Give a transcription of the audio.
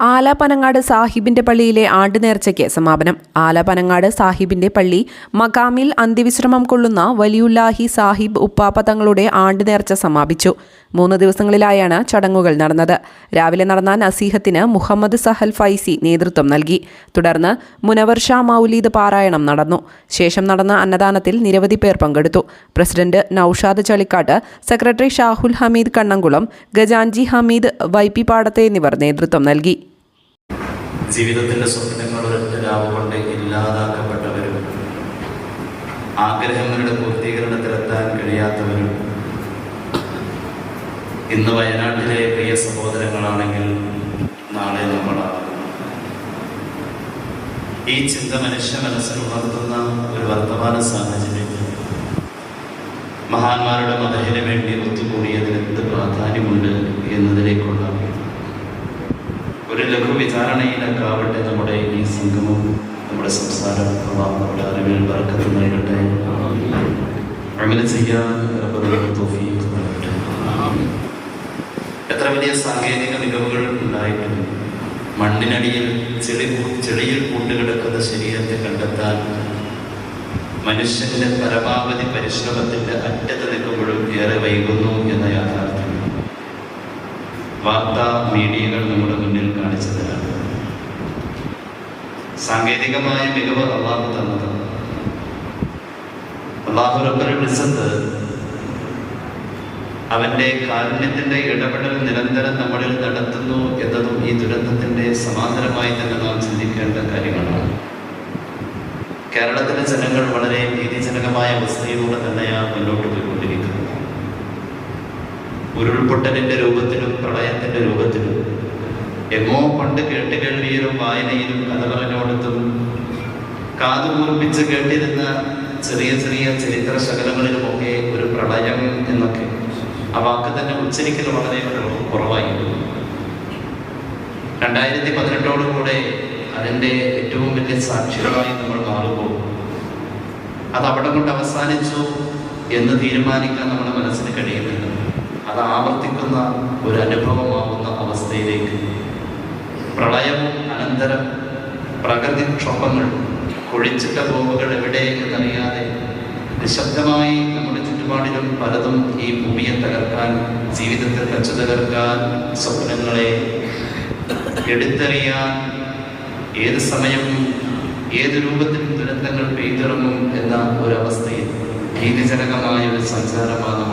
ആലാപനങ്ങാട് സാഹിബിന്റെ പള്ളിയിലെ ആണ്ടുനേർച്ചയ്ക്ക് സമാപനം. ആലാപനങ്ങാട് സാഹിബിന്റെ പള്ളി മകാമിൽ അന്ത്യവിശ്രമം കൊള്ളുന്ന വലിയുല്ലാഹി സാഹിബ് ഉപ്പാപ്പ തങ്ങളുടെ ആണ്ടുനേർച്ച സമാപിച്ചു. മൂന്ന് ദിവസങ്ങളിലായാണ് ചടങ്ങുകൾ നടന്നത്. രാവിലെ നടന്ന നസീഹത്തിന് മുഹമ്മദ് സഹൽ ഫൈസി നേതൃത്വം നൽകി. തുടർന്ന് മുനവർ ഷാ മൗലീദ് പാരായണം നടന്നു. ശേഷം നടന്ന അന്നദാനത്തിൽ നിരവധി പേർ പങ്കെടുത്തു. പ്രസിഡന്റ് നൌഷാദ് ചളിക്കാട്ട് സെക്രട്ടറി ഷാഹുൽ ഹമീദ് കണ്ണങ്കുളം ഗജാൻജി ഹമീദ് വൈപ്പി പാടത്തെ എന്നിവർ നേതൃത്വം നൽകി. ജീവിതത്തിന്റെ സ്വപ്നങ്ങൾ ഒരൊറ്റ രാവ് കൊണ്ട് ഇല്ലാതാക്കപ്പെട്ടവരും ആഗ്രഹങ്ങളുടെ പൂർത്തീകരണത്തിലെത്താൻ കഴിയാത്തവരും ഇന്ന് വയനാട്ടിലെ പ്രിയ സഹോദരങ്ങളാണെങ്കിൽ നാളെ നമ്മളാണ് ഈ ചിന്ത മനുഷ്യ മനസ്സിൽ ഉണർത്തുന്ന ഒരു വർത്തമാന സാഹചര്യം. മഹാന്മാരുടെ മതഹിന് വേണ്ടി ഒത്തുകൂടിയതിന് എന്ത് പ്രാധാന്യമുണ്ട് ഒരു ലഘു വിചാരണയിലൊക്കാവട്ടെ നമ്മുടെ ഈ സംഗമം നമ്മുടെ സംസാരം നമ്മുടെ അറിവിൽ വർക്കത്തിൽ നൽകട്ടെ അങ്ങനെ ചെയ്യാൻ എത്ര വലിയ സാങ്കേതിക മികവുകൾ ഉണ്ടായിട്ടുണ്ട് മണ്ണിനടിയിൽ ചെളി ചെളിയിൽ കൂട്ടുകിടക്കുന്ന ശരീരത്തെ കണ്ടെത്താൻ മനുഷ്യന്റെ പരമാവധി പരിശ്രമത്തിന്റെ അറ്റത്ത് നിൽക്കുമ്പോഴും ഏറെ വൈകുന്നു എന്ന യാഥാർത്ഥ്യം. വാർത്താ മീഡിയകൾ നമ്മുടെ മുന്നിൽ കാണിച്ചു തരാം സാങ്കേതികമായ മികവ് അള്ളാഹു തന്നത്. അള്ളാഹു റബ്ബറെ വിളിച്ചത് അവന്റെ കാരുണ്യത്തിന്റെ ഇടപെടൽ നിരന്തരം നമ്മളിൽ നടത്തുന്നു എന്നതും ഈ ദുരന്തത്തിന്റെ സമാന്തരമായി തന്നെ നാം ചിന്തിക്കേണ്ട കാര്യങ്ങളാണ്. കേരളത്തിലെ ജനങ്ങൾ വളരെ ഭീതിജനകമായ അവസ്ഥയിലൂടെ തന്നെയാണ് മുന്നോട്ട് പോയിക്കൊണ്ടിരിക്കുന്നത്. പ്രളയത്തിന്റെ രൂപത്തിലും എങ്ങോ പണ്ട് കേട്ട് കേൾവിയിലും വായനയിലും കഥ പറഞ്ഞോടത്തും കാതുകൂർപ്പിച്ച് കേട്ടിരുന്ന ചെറിയ ചെറിയ ചരിത്ര ശകലങ്ങളിലുമൊക്കെ ഒരു പ്രളയം എന്നൊക്കെ ആ വാക്ക് തന്നെ ഉച്ചരിക്കൽ വളരെ കുറവായിരുന്നു. രണ്ടായിരത്തി പതിനെട്ടോടുകൂടെ അതിന്റെ ഏറ്റവും വലിയ സാക്ഷികളായി നമ്മൾ മാറുമ്പോൾ അത് അവിടെ കൊണ്ട് അവസാനിച്ചു എന്ന് തീരുമാനിക്കാൻ നമ്മുടെ മനസ്സിന് കഴിയുന്നില്ല. അത് ആവർത്തിക്കുന്ന ഒരു അനുഭവമാവുന്ന അവസ്ഥയിലേക്ക് പ്രളയം അനന്തരം പ്രകൃതിക്ഷോഭങ്ങൾ കൊഴിച്ചിട്ട ബോംബുകൾ എവിടെ എന്നറിയാതെ നിശബ്ദമായി നമ്മുടെ ചുറ്റുപാടിലും പലതും ഈ ഭൂമിയെ തകർക്കാൻ ജീവിതത്തെ തച്ചു തകർക്കാൻ സ്വപ്നങ്ങളെ എടുത്തെറിയാൻ ഏത് സമയവും ഏത് രൂപത്തിലും ദുരന്തങ്ങൾ പെയ്തിറങ്ങും എന്ന ഒരവസ്ഥയിൽ ഭീതിജനകമായ ഒരു സഞ്ചാരമാണ്